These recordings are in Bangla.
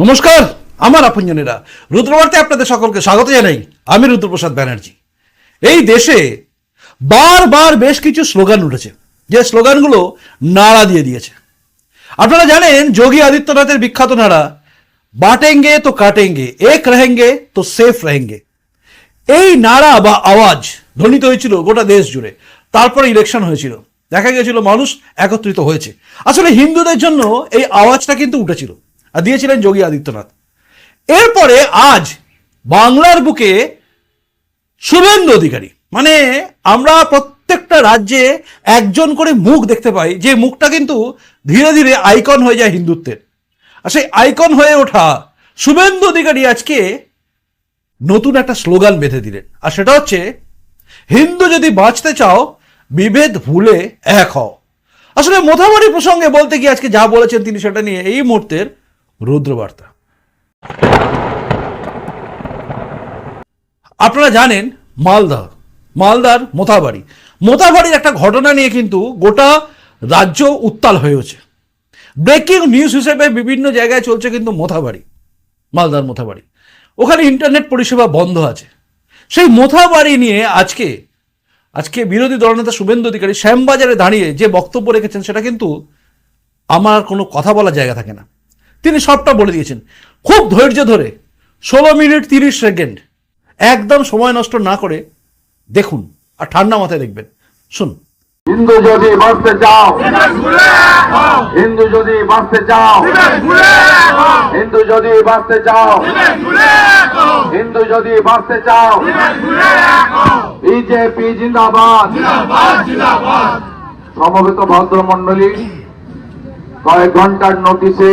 নমস্কার, আমার আপনজনেরা। রুদ্রবার্তে আপনাদের সকলকে স্বাগত জানাই। আমি রুদ্রপ্রসাদ ব্যানার্জি। এই দেশে বারবার বেশ কিছু স্লোগান উঠেছে। যে স্লোগানগুলো নাড়া দিয়ে দিয়েছে। আপনারা জানেন, যোগী আদিত্যনাথের বিখ্যাত নাড়া, বাটেঙ্গে তো কাটেঙ্গে, এক রেহেঙ্গে তো সেফ রেহেঙ্গে। এই নাড়া বা আওয়াজ ধ্বনিত হয়েছিল গোটা দেশ জুড়ে। তারপরে ইলেকশন হয়েছিল। দেখা গেছিল মানুষ একত্রিত হয়েছে। আসলে হিন্দুদের জন্য এই আওয়াজটা কিন্তু উঠেছিল। আর দিয়েছিলেন যোগী আদিত্যনাথ। এরপরে আজ বাংলার বুকে শুভেন্দু অধিকারী। মানে আমরা প্রত্যেকটা রাজ্যে একজন করে মুখ দেখতে পাই, যে মুখটা কিন্তু ধীরে ধীরে আইকন হয়ে যায় হিন্দুত্বের। আর সেই আইকন হয়ে ওঠা শুভেন্দু অধিকারী আজকে নতুন একটা স্লোগান বেঁধে দিলেন। আর সেটা হচ্ছে, হিন্দু যদি বাঁচতে চাও, বিভেদ ভুলে এক হও। আসলে মোথাবাড়ি প্রসঙ্গে বলতে গিয়ে আজকে যা বলেছেন তিনি সেটা নিয়ে এই মুহূর্তের রুদ্রবার্তা। আপনারা জানেন মালদা, মালদার মোথাবাড়ি। মোথাবাড়ির একটা ঘটনা নিয়ে কিন্তু গোটা রাজ্য উত্তাল হয়েছে ব্রেকিং নিউজ হিসেবে বিভিন্ন জায়গায় চলছে কিন্তু মোথাবাড়ি, মালদার মোথাবাড়ি। ওখানে ইন্টারনেট পরিষেবা বন্ধ আছে। সেই মোথাবাড়ি নিয়ে আজকে আজকে বিরোধী দলনেতা শুভেন্দু অধিকারী শ্যামবাজারে দাঁড়িয়ে যে বক্তব্য রেখেছেন সেটা কিন্তু আমার কোনো কথা বলার জায়গা থাকে না। তিনি সবটা বলে দিয়েছেন। খুব ধৈর্য ধরে, ষোলো মিনিট তিরিশ সেকেন্ড, একদম সময় নষ্ট না করে দেখুন আর ঠান্ডা মাথায় দেখবেন। শুনুন। হিন্দু যদি বাঁচতে চাও, হিন্দু যদি বাঁচতে চাও, হিন্দু যদি বাঁচতে চাও, হিন্দু যদি বাঁচতে চাও, বিজেপি জিন্দাবাদ। সমবেত ভদ্রমন্ডলী কয়েক ঘণ্টার নোটিশে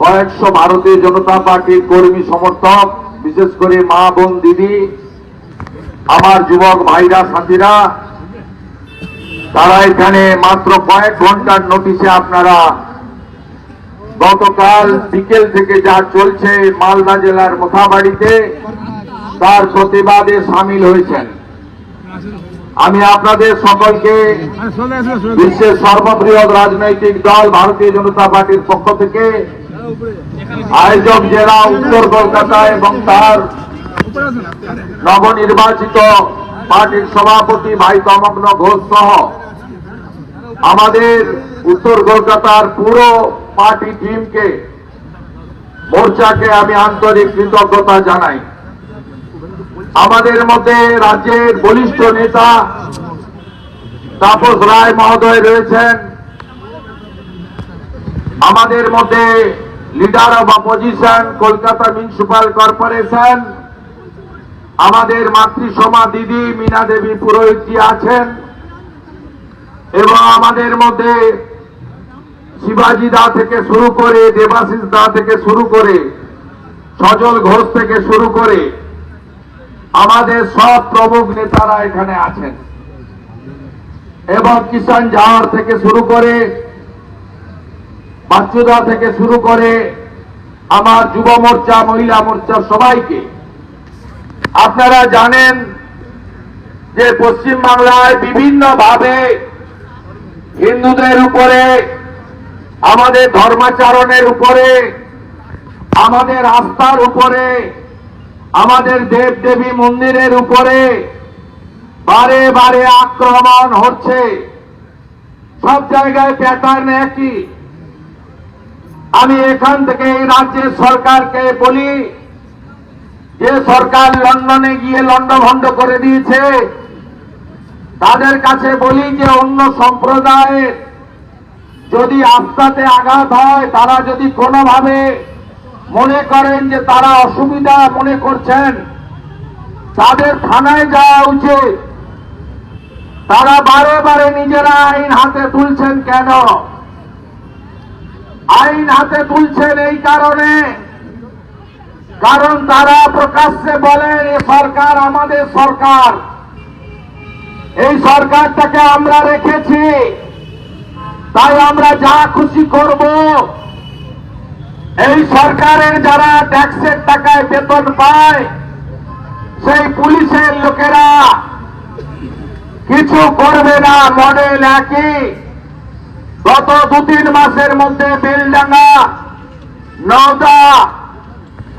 কয়েকশো ভারতীয় জনতা পার্টির কর্মী সমর্থক, বিশেষ করে মা বোন, দিদি, আমার যুবক ভাইরা, সাথীরা, তারা এখানে মাত্র কয়েক ঘণ্টার নোটিশে আপনারা গতকাল বিকেল থেকে যা চলছে মালদা জেলার মোথাবাড়িতে তার প্রতিবাদে সামিল হয়েছেন। আমি আপনাদের সকলকে বিশ্বের সর্ববৃহৎ রাজনৈতিক দল, ভারতীয় জনতা পার্টির পক্ষ থেকে আয়োজক জেলা উত্তর কলকাতা এবং তার নবনির্বাচিত পার্টির সভাপতি ভাই তমগ্ন ঘোষ সহ আমাদের উত্তর কলকাতার পুরো পার্টি টিমকে, মোর্চাকে আমি আন্তরিক কৃতজ্ঞতা জানাই। আমাদের মধ্যে রাজ্যের বলিষ্ঠ নেতা তাপস রায় মহোদয় রয়েছেন। আমাদের মধ্যে leader of opposition, Kolkata municipal corporation, আমাদের মাতৃসমা দিদি মীনা দেবী পুরোহিতজি আছেন এবং আমাদের মধ্যে শিবাজি দা থেকে শুরু করে, দেবাশিস দা থেকে শুরু করে, সজল ঘোষ থেকে শুরু করে, আমাদের সব প্রমুখ নেতারা এখানে আছেন। এবং কিষাণ জাহার থেকে শুরু করে বাচ্চুদা থেকে শুরু করে আমার যুব মোর্চা, মহিলা মোর্চা সবাইকে। আপনারা জানেন যে পশ্চিম বাংলায় বিভিন্ন ভাবে হিন্দুদের উপরে, আমাদের ধর্মাচরণের উপরে, আমাদের আস্থার উপরে, আমাদের দেব দেবী মন্দিরের উপরে বারে বারে আক্রমণ হচ্ছে। সব জায়গায় প্যাটার্ন একই। আমি এখান থেকে এই রাজ্যের সরকারকে বলি, যে সরকার লন্ডনে গিয়ে লন্ডভন্ড করে দিয়েছে, তাদের কাছে বলি যে অন্য সম্প্রদায়ের যদি আস্থাতে আঘাত হয়, তারা যদি কোনোভাবে মনে করেন যে তারা অসুবিধা মনে করছেন, তাদের থানায় যাওয়া উচিত। তারা বারে বারে নিজেরা আইন হাতে তুলছেন কেন? আইন হাতে তুলছেন এই কারণে। কারণ তারা প্রকাশ্যে বলেন, এ সরকার আমাদের সরকার। এই সরকারটাকে আমরা রেখেছি। তাই আমরা যা খুশি করব। এই সরকারের যারা ট্যাক্সের টাকায় বেতন পায়, সেই পুলিশের লোকেরা কিছু করবে না, মডেল একই। গত দু তিন মাসের মধ্যে বেলডাঙ্গা, নওদা,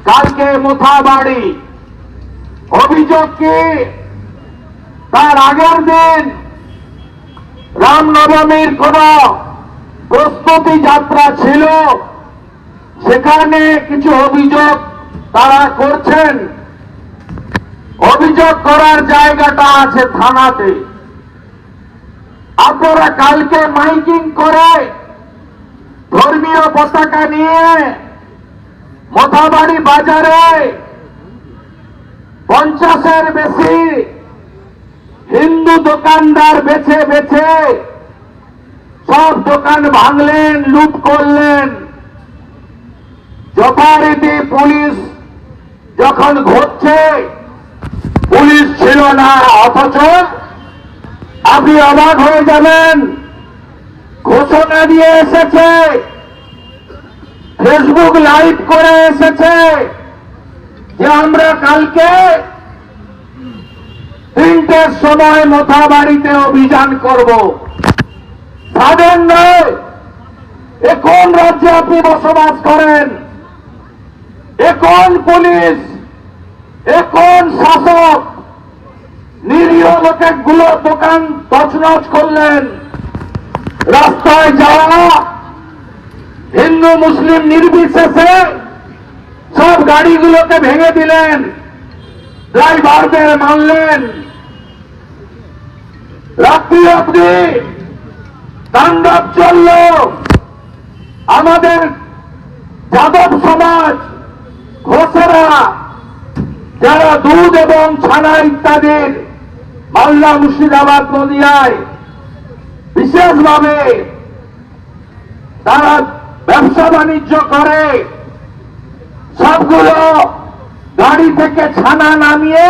কালকে মোথাবাড়ি। অভিযোগ কি? তার আগের দিন রামনবমীর কোন প্রস্তুতি যাত্রা ছিল? সেখানে কিছু অভিযোগ তারা করছেন। অভিযোগ করার জায়গাটা আছে থানাতে। আপনারা কালকে মাইকিং করে ধর্মীয় পতাকা নিয়ে মোথাবাড়ি বাজারে পঞ্চাশের বেশি হিন্দু দোকানদার বেছে বেছে সব দোকান ভাঙলেন, লুট করলেন। যথারীতি পুলিশ যখন ঘটছে পুলিশ ছিল না, অথচ আপনি অবাক হয়ে যাবেন। ঘোষণা দিয়ে এসেছে। ফেসবুক লাইভ করে এসেছে যে আমরা কালকে তিনটের সময় মোথাবাড়িতে অভিযান করব। সাধন এ কোন রাজ্যে আপনি বসবাস করেন? এ কোন পুলিশ? এ কোন শাসক? নিরীহ লোকেগুলো দোকান তছনছ করলেন। রাস্তায় যাওয়া হিন্দু, মুসলিম নির্বিশেষে সব গাড়িগুলোকে ভেঙে দিলেন, ড্রাইভারদের মানলেন রাত্রি অব্দি তাণ্ডব চলল। আমাদের যাদব সমাজ, ঘোষেরা, যারা দুধ এবং ছানা ইত্যাদির মালদা মুর্শিদাবাদ নদিয়ায় বিশেষভাবে তারা ব্যবসা বাণিজ্য করে। সবগুলো গাড়ি থেকে ছানা নামিয়ে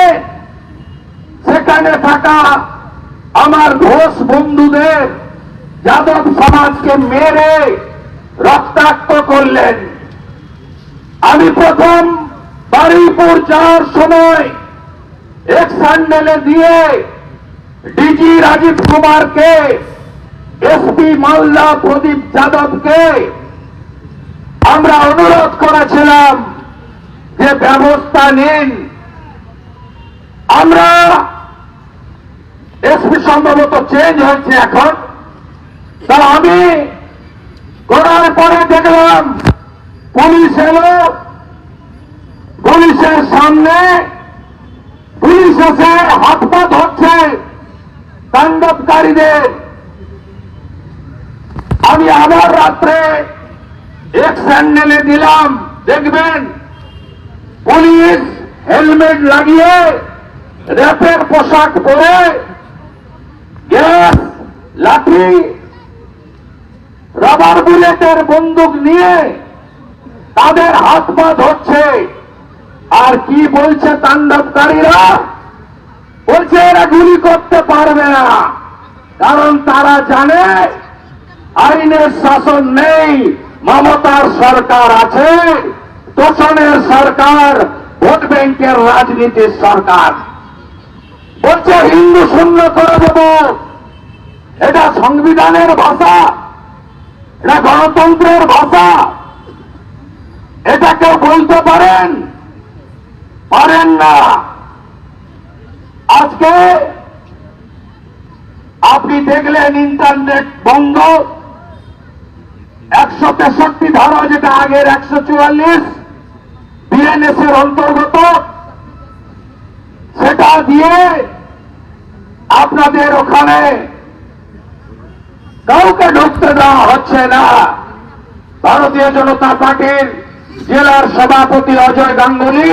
সেখানে থাকা আমার ঘোষ বন্ধুদের যাদব সমাজকে মেরে রক্তাক্ত করলেন। আমি প্রথম বারুইপুর যাওয়ার সময় এক স্যান্ডেলে দিয়ে ডিজি রাজীব কুমারকে এসপি মালদা প্রদীপ যাদবকে আমরা অনুরোধ করেছিলাম যে ব্যবস্থা নিন। আমরা এসপি সম্ভবত চেঞ্জ হয়েছে এখন। তা আমি করার পরে দেখলাম পুলিশ এলো, পুলিশের সামনে পুলিশ এসে হাত পা ধরছে। তাণ্ডবকারীদের আমি আবার রাত্রে এক স্যান্ডেলে দিলাম, দেখবেন, পুলিশ হেলমেট লাগিয়ে র্যাপের পোশাক পরে গ্যাস, লাঠি, রাবার বুলেটের বন্দুক নিয়ে তাদের হাত পা ধরছে। আর কি বলছে তাণ্ডবকারীরা? বলছে, এরা গুলি করতে পারবে না। কারণ তারা জানে আইনের শাসন নেই, মমতার সরকার আছে, তোষণের সরকার, ভোট ব্যাংকের রাজনীতির সরকার। বলছে, হিন্দু শূন্য করে দেব। এটা সংবিধানের ভাষা, এটা গণতন্ত্রের ভাষা। এটা কেউ বলতে পারেন? পারেন না। আজকে আপনি দেখলেন ইন্টারনেট বন্ধ। একশো তেষট্টি ধারা যেটা আগের একশো চুয়াল্লিশ বিএনএস এর অন্তর্গত, সেটা দিয়ে আপনাদের ওখানে কাউকে ঢুকতে দেওয়া হচ্ছে না। ভারতীয় জনতা পার্টির জেলার সভাপতি অজয় গাঙ্গুলি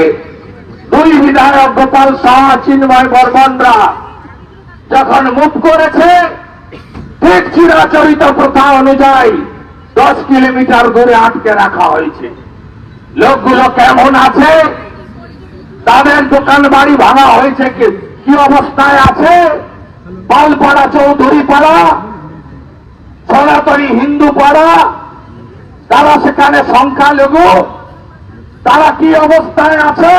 দুই বিধায়ক গোপাল শাহ, চিন্ময় বর্মনরা যখন মুখ করেছে, ঠিক চিরাচরিত প্রথা অনুযায়ী দশ কিলোমিটার দূরে আটকে রাখা হয়েছে। লোকগুলো কেমন আছে? তাদের দোকান বাড়ি ভাঙা হয়েছে কি অবস্থায় আছে? পালপাড়া চৌধুরী পাড়া সনাতনী হিন্দু পাড়া তারা সেখানে সংখ্যালঘু, তারা কি অবস্থায় আছে?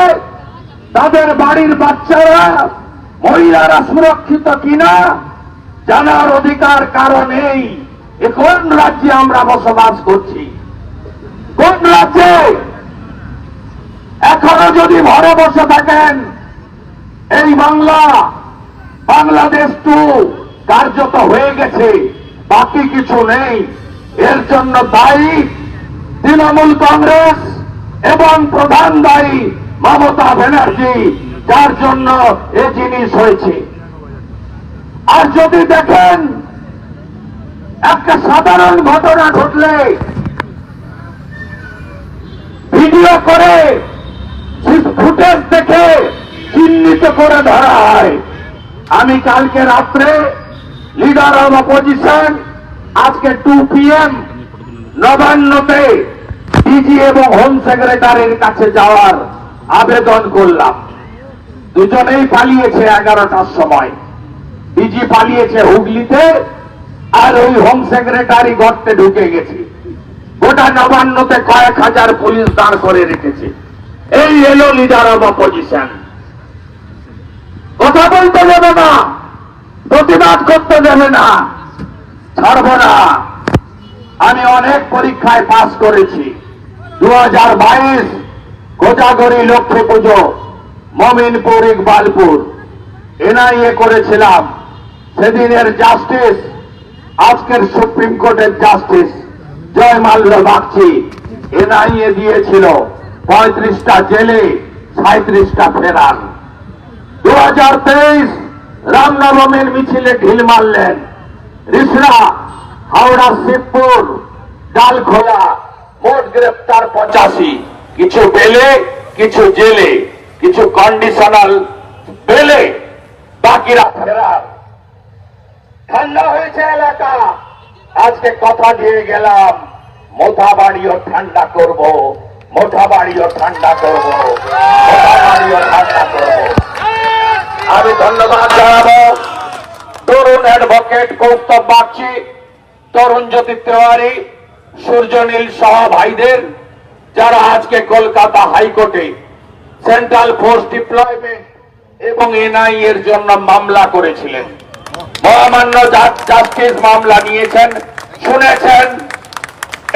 তাদের বাড়ির বাচ্চারা মহিলারা সুরক্ষিত কিনা জানার অধিকার কারণেই কোন রাজ্যে আমরা বসবাস করছি? কোন রাজ্যে? আপনারা যদি ঘরে বসে থাকেন, এই বাংলা, বাংলাদেশ টু কার্যত হয়ে গেছে, বাকি কিছু নেই। এর জন্য দায়ী তৃণমূল কংগ্রেস এবং প্রধান দায়ী মমতা ব্যানার্জি, যার জন্য এ জিনিস হয়েছে। আর যদি দেখেন, একটা সাধারণ ঘটনা ঘটলে, ভিডিও করে ফুটেজ দেখে চিহ্নিত করে ধরা হয়। আমি কালকে রাত্রে লিডার অব অপোজিশন, আজকে টু পিএম নবান্নতে ডিজি এবং হোম সেক্রেটারির কাছে যাওয়ার আবেদন করলাম। দুজনেই পালিয়েছে এগারোটার সময়। ডিজি পালিয়েছে হুগলিতে, আর ওই হোম সেক্রেটারি গর্তে ঢুকে গেছে। গোটা নবান্নতে কয়েক হাজার পুলিশ দাঁড় করে রেখেছে। এই এলো লিডার অব অপোজিশন কথা বলতে দেবে না, প্রতিবাদ করতে দেবে না, ছাড়ব না। আমি অনেক পরীক্ষায় পাস করেছি। দু হাজার বাইশ কোজাগরি লক্ষ্মী পুজো, মমিনপুর, ইকবালপুর। এনআইএ করেছিলাম। সেদিনের জাস্টিস আজকের সুপ্রিম কোর্টের জাস্টিস জয় মাল্য বাগচি। এনআইএ দিয়েছিল পঁয়ত্রিশটা জেলে সাঁত্রিশটা ফেরান দু হাজার তেইশ, রামনবমীর মিছিলে ঢিল মারলেন। রিসরা, হাওড়া, শিবপুর, ডালখোলা, মোট গ্রেপ্তার পঁচাশি। কিছু বেলে, কিছু জেলে, কিছু কন্ডিশনাল বেলে বাকিরা ফেরার। ঠান্ডা হয়েছে এলাকা। আজকে কথা দিয়ে গেলাম, মোথা বাড়িও ঠান্ডা করব, মোথা বাড়িও ঠান্ডা করব বাড়িও ঠান্ডা করব। আমি ধন্যবাদ জানাব। তরুণ অ্যাডভোকেট কৌস্তব বাগচি, তরুণ জ্যোতি তেওয়ারি, সূর্যনীল সহ ভাইদের যারা আজকে কলকাতা হাইকোর্টে সেন্ট্রাল ফোর্স ডিপ্লয়মেন্ট এবং এনআই এর জন্য মামলা করেছিলেন। মহামান্য জাস্টিস মামলা নিয়েছেন, শুনেছেন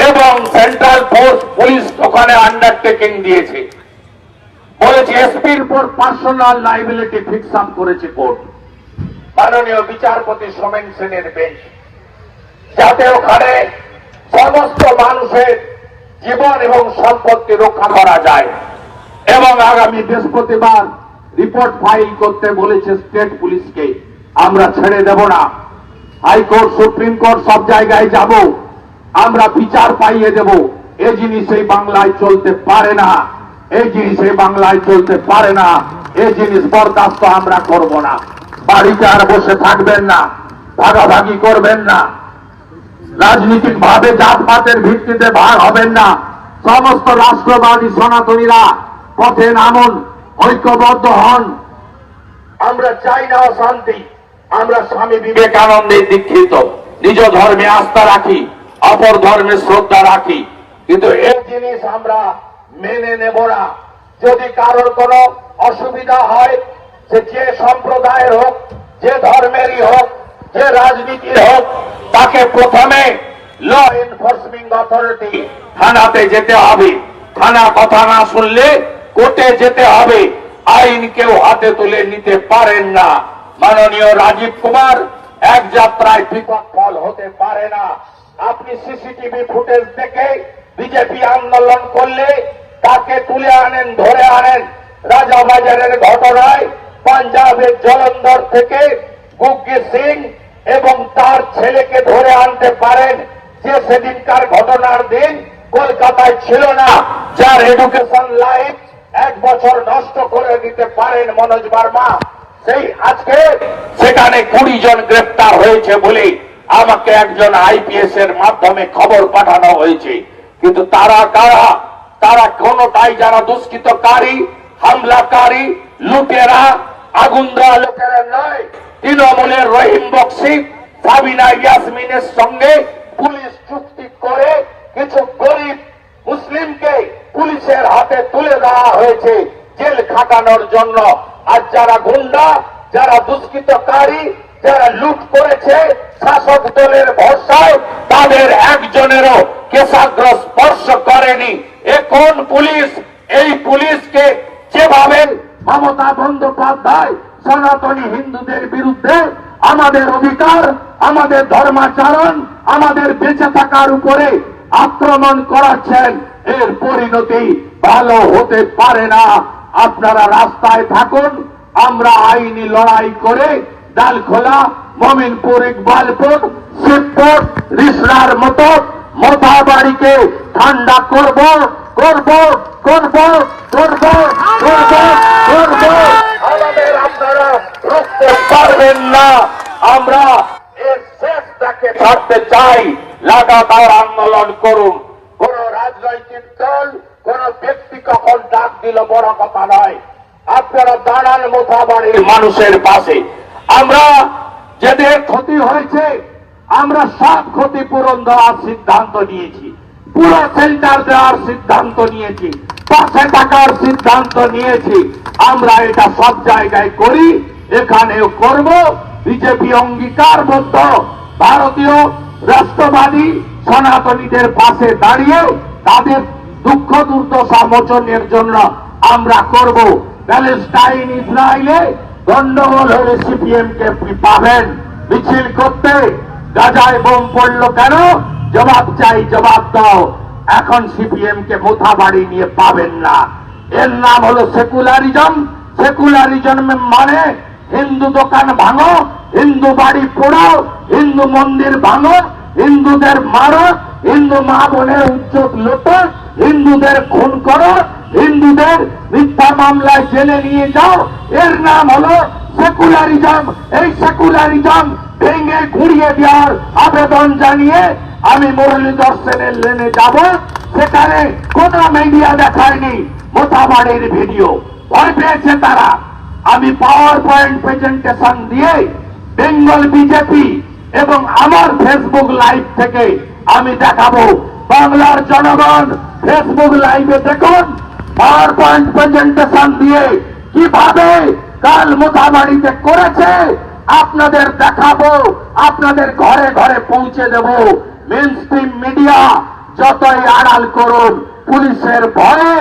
এবং সেন্ট্রাল ফোর্স পুলিশ ওখানে আন্ডারটেকিং দিয়েছে। বলেছে, এসপির উপর পার্সোনাল লাইবিলিটি ফিক্স আপ করেছে কোর্ট। মাননীয় বিচারপতি সোমেন সেনের বেঞ্চ। যাতে ওখানে সমস্ত মানুষের জীবন এবং সম্পত্তি রক্ষা করা যায়। এবং আগামী বৃহস্পতিবার রিপোর্ট ফাইল করতে বলেছে স্টেট পুলিশকে। আমরা ছেড়ে দেব না। হাইকোর্ট, সুপ্রিম কোর্ট সব জায়গায় যাব। আমরা বিচার পাইয়ে দেব। এই জিনিস এই বাংলায় চলতে পারে না। এই জিনিস এই বাংলায় চলতে পারে না। এই জিনিস বরদাস্ত আমরা করব না। বাড়িতে আর বসে থাকবেন না। ভাগাভাগি করবেন না। রাজনৈতিক ভাবে জাতপাতের ভিত্তিতে ভাগ হবেন না। সমস্ত রাষ্ট্রবাদী সনাতনীরা পথে নামুন, ঐক্যবদ্ধ হন। আমরা চাই না অশান্তি। আমরা স্বামী বিবেকানন্দে দীক্ষিত। নিজ ধর্মে আস্থা রাখি, অপর ধর্মে শ্রদ্ধা রাখি। কিন্তু এই জিনিস আমরা মেনে নেব না। যদি কারোর কোনো অসুবিধা হয়, সে যে সম্প্রদায়ের হোক, যে ধর্মেরই হোক যে রাজনীতির হোক তাকে প্রথমে ল এনফোর্সমিং অথরিটি থানাতে যেতে হবে। থানা কথা না শুনলে কোর্টে যেতে হবে। আইন কেউ হাতে তুলে নিতে পারেন না। মাননীয় রাজীব কুমার, এক যাত্রায় পৃথক ফল হতে পারে না। আপনি সিসিটিভি ফুটেজ দেখে বিজেপি আন্দোলন করলে তাকে তুলে আনেন, ধরে আনেন। রাজাবাজারের ঘটনায় পাঞ্জাবের জলন্ধর থেকে গুগ্গি সিং এবং তার ছেলেকে ধরে আনতে পারেন, যে সেদিনকার ঘটনার দিন কলকাতায় ছিল না, যার এডুকেশন লাইফ এক বছর নষ্ট করে দিতে পারেন মনোজ বার্মা। সেই আজকে সেখানে কুড়ি জন গ্রেপ্তার হয়েছে বলে আমাকে একজন আইপিএস এর মাধ্যমে খবর পাঠানো হয়েছে। কিন্তু তারা কারা? তারা কোনটাই যারা দুষ্কৃতকারী, হামলাকারী, লুটেরা, আগুন দেওয়া লোকেরা নয়। তৃণমূলের রহিম বক্সি, সাবিনা ইয়াসমিনের সঙ্গে পুলিশ চুক্তি করে কিছু গরিব মুসলিমকে পুলিশের হাতে তুলে দেওয়া হয়েছে জেল খাটানোর জন্য। আর যারা গুন্ডা, যারা দুষ্কৃতকারী, যারা লুট করেছে শাসক দলের ভরসায়, তাদের একজনেরও কেশাগ্র স্পর্শ করেনি। এ কোন পুলিশ এই পুলিশকে যেভাবে মমতা বন্দ্যোপাধ্যায় সনাতনী হিন্দুদের বিরুদ্ধে আমাদের অধিকার, আমাদের ধর্মাচরণ, আমাদের বেঁচে থাকার উপরে আক্রমণ করাচ্ছেন। এর পরিণতি ভালো হতে পারে না। আপনারা রাস্তায় থাকুন, আমরা আইনি লড়াই করে ডালখোলা, মমিনপুর, ইকবালপুর, শিবপুর রিসরার মতো মোথাবাড়িকে ঠান্ডা করব করব করব করব করব করব। রুখতে পারবেন না। আমরা এর শেষটাকে চাই। লাগাতার আন্দোলন করুন। কোন রাজনৈতিক দল, কোন ব্যক্তি কখন ডাক দিল বড় কথা নয়। আপনারা দাঁড়ান মোথাবাড়ির মানুষের পাশে। আমরা যাদের ক্ষতি হয়েছে, আমরা সব ক্ষতিপূরণ দেওয়ার সিদ্ধান্ত নিয়েছি। পুরো সেন্টার দেওয়ার সিদ্ধান্ত নিয়েছি। পাশে থাকার সিদ্ধান্ত নিয়েছি। আমরা এটা সব জায়গায় করি। এখানেও করব বিজেপি অঙ্গীকারবদ্ধ ভারতীয় রাষ্ট্রবাদী সনাতনীদের পাশে দাঁড়িয়ে তাদের দুঃখ দুর্দশা মোচনের জন্য আমরা করব। প্যালেস্টাইন ইসরায়েলে গন্ডগোল হলে সিপিএম কে পাবেন। মিছিল করতে গাজায় বোম পড়ল কেন? জবাব চাই, জবাব দাও। এখন সিপিএম কে মোথা বাড়ি নিয়ে পাবেন না। এর নাম হলো সেকুলারিজম। সেকুলারিজম মানে হিন্দু দোকান ভাঙো, হিন্দু বাড়ি পোড়াও হিন্দু মন্দির ভাঙো, হিন্দুদের মারো, হিন্দু মা বোনের উচ্চত লোটো, হিন্দুদের খুন করো, হিন্দুদের মিথ্যা মামলায় জেলে নিয়ে যাও। এর নাম হলো সেকুলারিজম। এই সেকুলারিজম ভেঙে ঘুরিয়ে দেওয়ার আবেদন জানিয়ে আমি মুরলীধর সেনের লেনে যাব। সেখানে কোন মিডিয়া দেখায়নি। মোতাবাড়ির ভিডিও ভয় পেয়েছে তারা। আমি পাওয়ার পয়েন্ট প্রেজেন্টেশন দিয়ে বেঙ্গল বিজেপি এবং আমার ফেসবুক লাইভ থেকে আমি দেখাবো। বাংলার জনগণ ফেসবুক লাইভে দেখুন, পাওয়ার পয়েন্ট প্রেজেন্টেশন দিয়ে কীভাবে কাল মোথাবাড়িতে করেছে, আপনাদের দেখাবো, আপনাদের ঘরে ঘরে পৌঁছে দেব। মেন মিডিয়া যতই আড়াল করুন, পুলিশের ভয়ে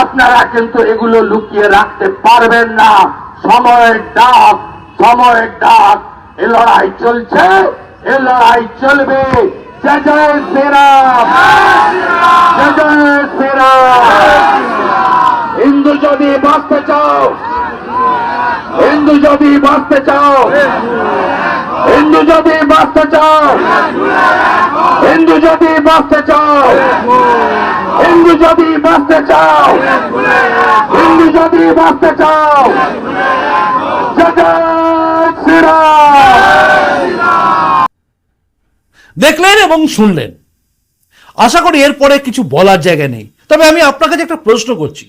আপনারা কিন্তু এগুলো লুকিয়ে রাখতে পারবেন না। সময়ের ডাক সময়ের ডাক। এ লড়াই চলছে, এ লড়াই চলবে। হিন্দু যদি বাঁচতে চাও, হিন্দু যদি বাঁচতে চাও হিন্দু যদি বাঁচতে চাও, হিন্দু যদি বাঁচতে চাও, হিন্দু যদি বাঁচতে চাও, হিন্দু যদি বাঁচতে চাও দেখলেন এবং শুনলেন। আশা করি এরপরে কিছু বলার জায়গা নেই। তবে আমি আপনার কাছে একটা প্রশ্ন করছি।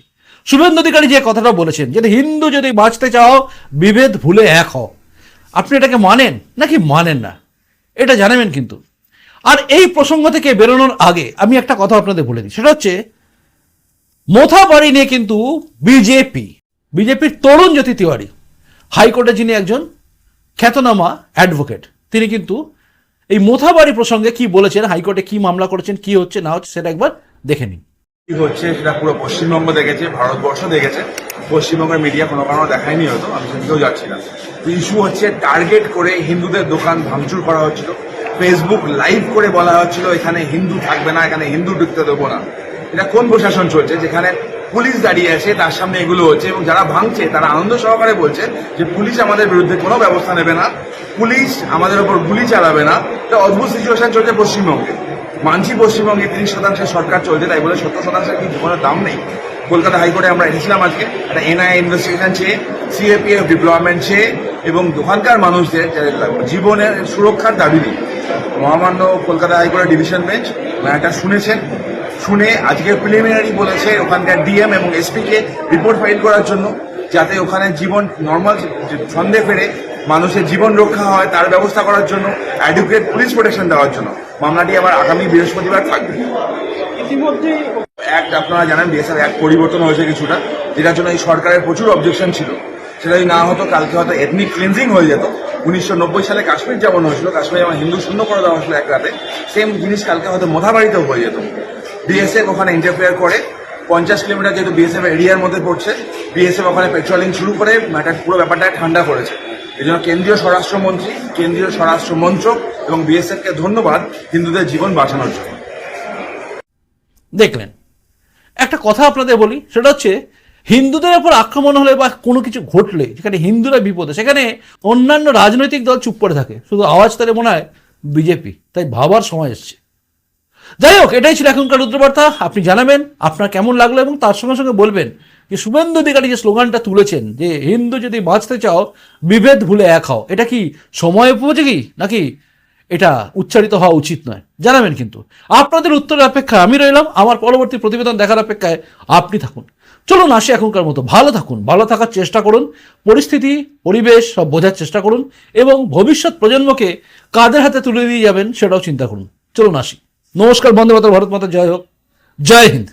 শুভেন্দু অধিকারী যে কথাটা বলেছেন, যে হিন্দু যদি বাঁচতে চাও, বিভেদ ভুলে এক হও। আপনি এটাকে মানেন? নাকি মানেন না? এটা জানাবেন কিন্তু। আর এই প্রসঙ্গ থেকে বেরোনোর আগে আমি একটা কথা আপনাদের বলে দিই। সেটা হচ্ছে, মোথা বাড়ি নিয়ে কিন্তু বিজেপি, বিজেপির তরুণ জ্যোতি তিওয়ারি, হাইকোর্টে যিনি একজন খ্যাতনামা অ্যাডভোকেট, তিনি কিন্তু এই মোথাবাড়ি প্রসঙ্গে কি বলেছেন, হাইকোর্টে কি মামলা করেছেন, কি হচ্ছে না হচ্ছে সেটা একবার দেখে নিন। কি হচ্ছে সেটা পুরো পশ্চিমবঙ্গ দেখেছে, ভারতবর্ষ দেখেছে। পশ্চিমবঙ্গের মিডিয়া কোনো কারণে দেখায়নি হয়তো, আমি সেদিকেও যাচ্ছি না। ইস্যু হচ্ছে টার্গেট করে হিন্দুদের দোকান ভাঙচুর করা হচ্ছিল। ফেসবুক লাইভ করে বলা হচ্ছিল, এখানে হিন্দু থাকবে না, এখানে হিন্দু ঢুকতে দেবো না। এটা কোন প্রশাসন চলছে? যেখানে পুলিশ দাঁড়িয়ে আছে, তার সামনে এগুলো হচ্ছে, এবং যারা ভাঙছে, তারা আনন্দ সহকারে বলছে যে পুলিশ আমাদের বিরুদ্ধে কোনো ব্যবস্থা নেবে না, পুলিশ আমাদের ওপর গুলি চালাবে না। এটা অদ্ভুত সিচুয়েশন চলছে পশ্চিমবঙ্গে। মানছি পশ্চিমবঙ্গে তিরিশ শতাংশের সরকার চলছে, তাই বলে সত্তর শতাংশের কি জীবনের দাম নেই? কলকাতা হাইকোর্টে আমরা এসেছিলাম আজকে একটা এনআই ইনভেস্টিগেশন চেয়ে সিএপিএফ ডিপ্লয়মেন্ট চেয়ে, এবং দোকানকার মানুষদের জীবনের সুরক্ষার দাবি নিয়ে। মহামান্য কলকাতা হাইকোর্টের ডিভিশন বেঞ্চ ম্যাটার শুনেছেন। শুনে আজকে প্রিলিমিনারি বলেছে ওখানকার ডিএম এবং এসপিকে রিপোর্ট ফাইল করার জন্য, যাতে ওখানে জীবন নর্মাল সন্দেহ ফেরে মানুষের জীবন রক্ষা হয় তার ব্যবস্থা করার জন্য অ্যাডুকেট পুলিশ প্রোটেকশন দেওয়ার জন্য। মামলাটি আবার আগামী বৃহস্পতিবার থাকবে। অ্যাক্ট আপনারা জানেন বিএসএফ অ্যাক্ট পরিবর্তন হয়েছে কিছুটা যেটার জন্য এই সরকারের প্রচুর অবজেকশন ছিল। সেটা যদি না হতো কালকে হয়তো এথনিক ক্লিনজিং হয়ে যেত। উনিশশো নব্বই সালে কাশ্মীর যেমন হয়েছিল কাশ্মীর যেমন হিন্দু শূন্য করে দেওয়া হয়েছিল এক রাতে সেম জিনিস কালকে হয়তো মোথাবাড়িতেও হয়ে যেত। বিএসএফ ওখানে ইন্টারফেয়ার করে। পঞ্চাশ কিলোমিটার যেহেতু বিএসএফ এরিয়ার মধ্যে পড়ছে বিএসএফ ওখানে পেট্রোলিং শুরু করে ম্যাটার পুরো ব্যাপারটা ঠান্ডা করেছে। এই জন্য কেন্দ্রীয় স্বরাষ্ট্রমন্ত্রী, কেন্দ্রীয় স্বরাষ্ট্র মন্ত্রক এবং বিএসএফকে ধন্যবাদ হিন্দুদের জীবন বাঁচানোর জন্য। দেখলেন, একটা কথা আপনাদের বলি, সেটা হচ্ছে হিন্দুদের ওপর আক্রমণ হলে বা কোনো কিছু ঘটলে, যেখানে হিন্দুরা বিপদে, সেখানে অন্যান্য রাজনৈতিক দল চুপ করে থাকে, শুধু আওয়াজ তারে মনে হয় বিজেপি, তাই ভাবার সময় এসছে। যাই হোক, এটাই ছিল এখনকার রুদ্রবার্তা, আপনি জানাবেন, আপনার কেমন লাগল এবং তার সঙ্গে সঙ্গে বলবেন যে শুভেন্দু অধিকারী যে স্লোগানটা তুলেছেন, যে হিন্দু যদি বাঁচতে চাও, বিভেদ ভুলে এক হও। এটা কি সময় উপযোগী নাকি এটা উচ্চারিত হওয়া উচিত নয়? জানাবেন কিন্তু। আপনাদের উত্তরের অপেক্ষা আমি রইলাম। আমার পরবর্তী প্রতিবেদন দেখার অপেক্ষায় আপনি থাকুন। চলুন আসি এখনকার মতো। ভালো থাকুন, ভালো থাকার চেষ্টা করুন, পরিস্থিতি, পরিবেশ সব বোঝার চেষ্টা করুন এবং ভবিষ্যৎ প্রজন্মকে কাদের হাতে তুলে দিয়ে যাবেন সেটাও চিন্তা করুন। চলুন আসি। নমস্কার বন্দে মাতর ভারত মাতা, জয় হোক। জয় হিন্দ।